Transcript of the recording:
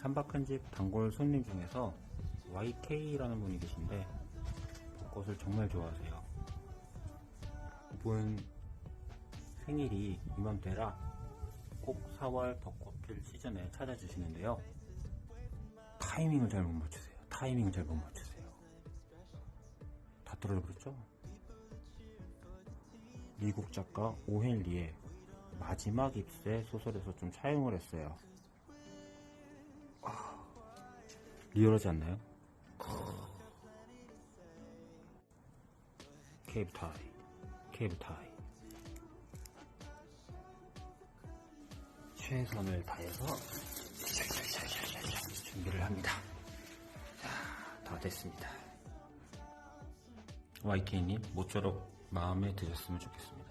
삼박한집 단골 손님 중에서 YK라는 분이 계신데 벚꽃을 정말 좋아하세요. 이분 생일이 이맘때라 꼭 4월 벚꽃 필 시즌에 찾아주시는데요. 타이밍을 잘 못 맞추세요. 타이밍을 잘 못 맞추세요. 다 떨어져버렸죠? 미국 작가 오헨리의 마지막 입새 소설에서 좀 차용을 했어요. 아, 리얼하지 않나요? 케이브 타이, 케이브 타이. 최선을 다해서 준비를 합니다. 자, 다 됐습니다. YK님, 모쪼록 마음에 드셨으면 좋겠습니다.